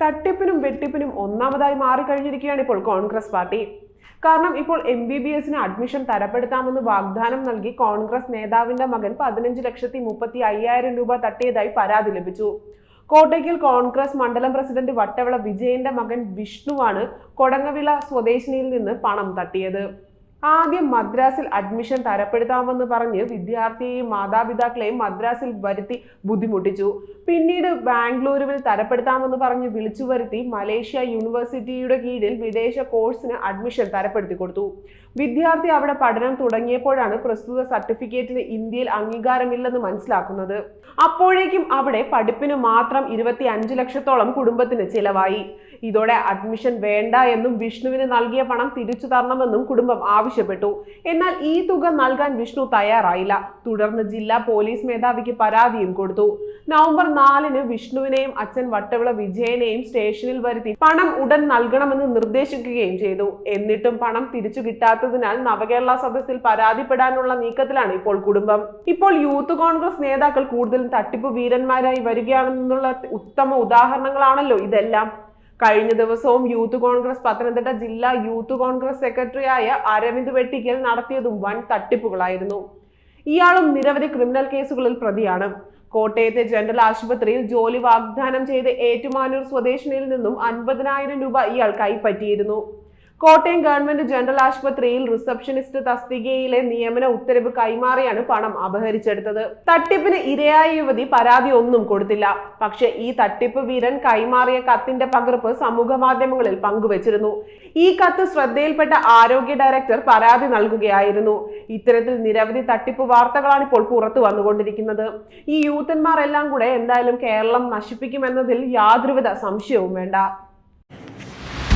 തട്ടിപ്പിനും വെട്ടിപ്പിനും ഒന്നാമതായി മാറിക്കഴിഞ്ഞിരിക്കുകയാണ് ഇപ്പോൾ കോൺഗ്രസ് പാർട്ടി. കാരണം ഇപ്പോൾ എം ബി ബി എസിന് അഡ്മിഷൻ തരപ്പെടുത്താമെന്ന് വാഗ്ദാനം നൽകി കോൺഗ്രസ് നേതാവിന്റെ മകൻ പതിനഞ്ച് ലക്ഷത്തി മുപ്പത്തി അയ്യായിരം രൂപ തട്ടിയതായി പരാതി ലഭിച്ചു. കോട്ടയ്ക്കൽ കോൺഗ്രസ് മണ്ഡലം പ്രസിഡന്റ് വട്ടവിള വിജയന്റെ മകൻ വിഷ്ണുവാണ് കൊടങ്ങവിള സ്വദേശിനിയിൽ നിന്ന് പണം തട്ടിയത്. ആദ്യം മദ്രാസിൽ അഡ്മിഷൻ തരപ്പെടുത്താമെന്ന് പറഞ്ഞ് വിദ്യാർത്ഥിയെയും മാതാപിതാക്കളെയും മദ്രാസിൽ വരുത്തി ബുദ്ധിമുട്ടിച്ചു. പിന്നീട് ബാംഗ്ലൂരുവിൽ തരപ്പെടുത്താമെന്ന് പറഞ്ഞ് വിളിച്ചു വരുത്തി മലേഷ്യ യൂണിവേഴ്സിറ്റിയുടെ കീഴിൽ വിദേശ കോഴ്സിന് അഡ്മിഷൻ തരപ്പെടുത്തി കൊടുത്തു. വിദ്യാർത്ഥി അവിടെ പഠനം തുടങ്ങിയപ്പോഴാണ് പ്രസ്തുത സർട്ടിഫിക്കറ്റിന് ഇന്ത്യയിൽ അംഗീകാരമില്ലെന്ന് മനസ്സിലാക്കുന്നത്. അപ്പോഴേക്കും അവിടെ പഠിപ്പിന് മാത്രം ഇരുപത്തി ലക്ഷത്തോളം കുടുംബത്തിന് ചിലവായി. ഇതോടെ അഡ്മിഷൻ വേണ്ട എന്നും വിഷ്ണുവിന് നൽകിയ പണം തിരിച്ചു തരണമെന്നും കുടുംബം ആവശ്യപ്പെട്ടു. എന്നാൽ ഈ തുക നൽകാൻ വിഷ്ണു തയ്യാറായില്ല. തുടർന്ന് ജില്ലാ പോലീസ് മേധാവിക്ക് പരാതിയും കൊടുത്തു. നവംബർ നാലിന് വിഷ്ണുവിനെയും അച്ഛൻ വട്ടവിള വിജയനെയും സ്റ്റേഷനിൽ വരുത്തി പണം ഉടൻ നൽകണമെന്ന് നിർദ്ദേശിക്കുകയും ചെയ്തു. എന്നിട്ടും പണം തിരിച്ചു കിട്ടാത്തതിനാൽ നവകേരള സദസ്സിൽ പരാതിപ്പെടാനുള്ള നീക്കത്തിലാണ് ഇപ്പോൾ കുടുംബം. ഇപ്പോൾ യൂത്ത് കോൺഗ്രസ് നേതാക്കൾ കൂടുതലും തട്ടിപ്പ് വീരന്മാരായി വരികയാണെന്നുള്ള ഉത്തമ ഉദാഹരണങ്ങളാണല്ലോ ഇതെല്ലാം. കഴിഞ്ഞ ദിവസവും യൂത്ത് കോൺഗ്രസ് പത്തനംതിട്ട ജില്ലാ യൂത്ത് കോൺഗ്രസ് സെക്രട്ടറി ആയ അരവിന്ദ് വെട്ടിക്കൽ നടത്തിയതും വൻ തട്ടിപ്പുകളായിരുന്നു. ഇയാളും നിരവധി ക്രിമിനൽ കേസുകളിൽ പ്രതിയാണ്. കോട്ടയത്തെ ജനറൽ ആശുപത്രിയിൽ ജോലി വാഗ്ദാനം ചെയ്ത് ഏറ്റുമാനൂർ സ്വദേശിനിയിൽ നിന്നും അൻപതിനായിരം രൂപ ഇയാൾ കൈപ്പറ്റിയിരുന്നു. കോട്ടയം ഗവൺമെന്റ് ജനറൽ ആശുപത്രിയിൽ റിസപ്ഷനിസ്റ്റ് തസ്തികയിലെ നിയമന ഉത്തരവ് കൈമാറിയാണ് പണം അപഹരിച്ചെടുത്തത്. തട്ടിപ്പിന് ഇരയായ യുവതി പരാതി ഒന്നും കൊടുത്തില്ല. പക്ഷേ ഈ തട്ടിപ്പ് വീരൻ കൈമാറിയ കത്തിന്റെ പകർപ്പ് സമൂഹ മാധ്യമങ്ങളിൽ പങ്കുവച്ചിരുന്നു. ഈ കത്ത് ശ്രദ്ധയിൽപ്പെട്ട ആരോഗ്യ ഡയറക്ടർ പരാതി നൽകുകയായിരുന്നു. ഇത്തരത്തിൽ നിരവധി തട്ടിപ്പ് വാർത്തകളാണ് ഇപ്പോൾ പുറത്തു വന്നുകൊണ്ടിരിക്കുന്നത്. ഈ യൂത്തന്മാർ എല്ലാം കൂടെ എന്തായാലും കേരളം നശിപ്പിക്കുമെന്നതിൽ യാതൊരുവിധ സംശയവും വേണ്ട.